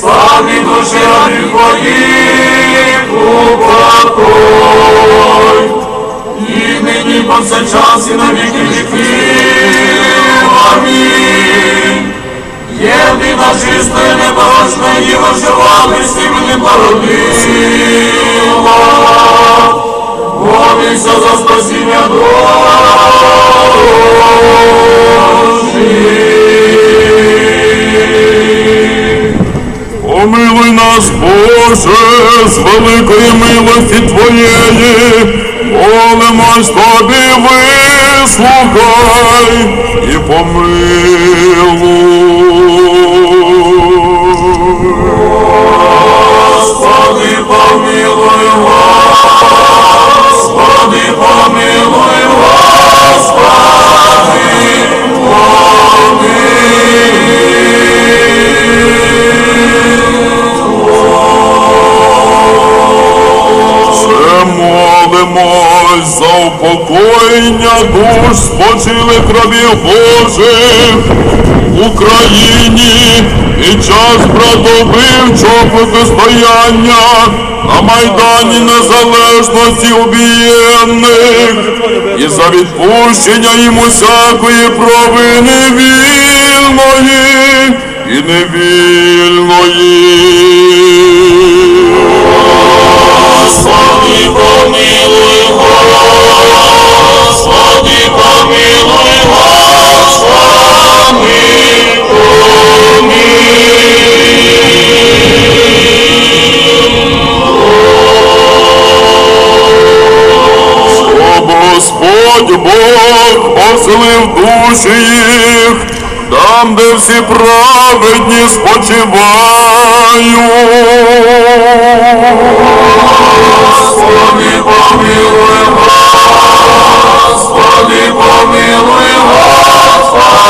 Самі душі твоїх упокой. І нині повсякчас і на віки віків. Амінь. Єдина чиста і непорочна, і виживали всім не Боже, з великої милості Твоєї, молимось Тобі, вислухай і помилуй. За упокоєння душ спочилих рабів Божих в Україні під час братовбивчого протистояння на Майдані Незалежності убієнних і за відпущення їм усякої провини вільної і невільної. Бог оселив душі їх, там, де всі праведні спочивають. Господи, помилуй, Господи, помилуй, Господи,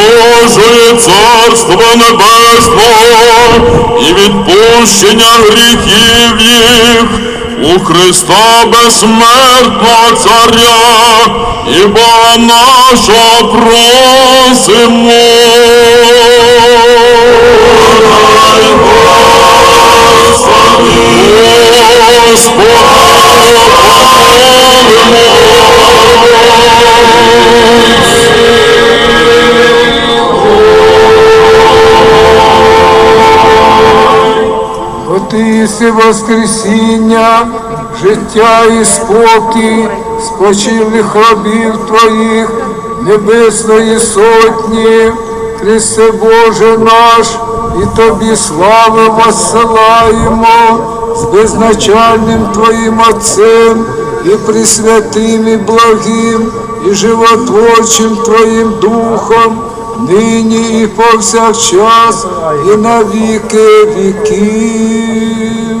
Божої Царство Небесного і відпущення гріхів їх у Христа безсмертного Царя і Бога нашого просимо. Бо єси воскресіння, життя і спокій, спочилих рабів твоїх, небесної сотні, Христе Боже наш, і тобі славу воссилаємо з безначальним Твоїм Отцем і присвятим і благим, і животворчим Твоїм Духом, нині і повсякчас, і на віки віків.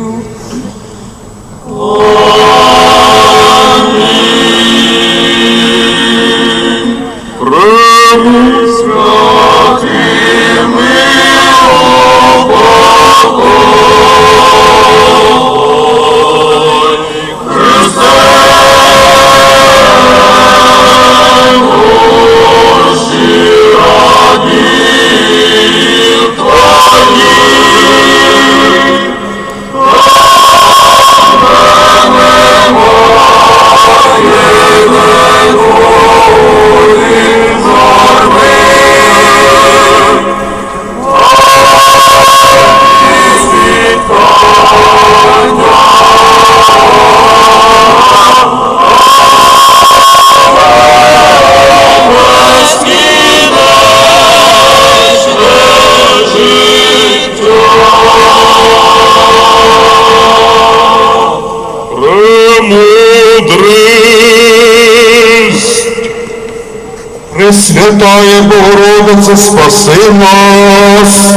Пресвятая Богородице, спаси нас.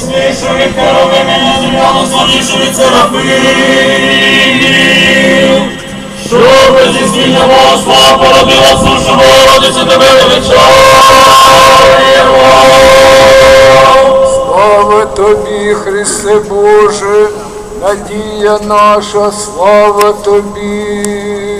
Смішові хоровими на земляну славнішові церапів, що без ізвільного слава породила сушу Богородицю тебе величаємо. Слава тобі, Христе Боже, надія наша, слава тобі.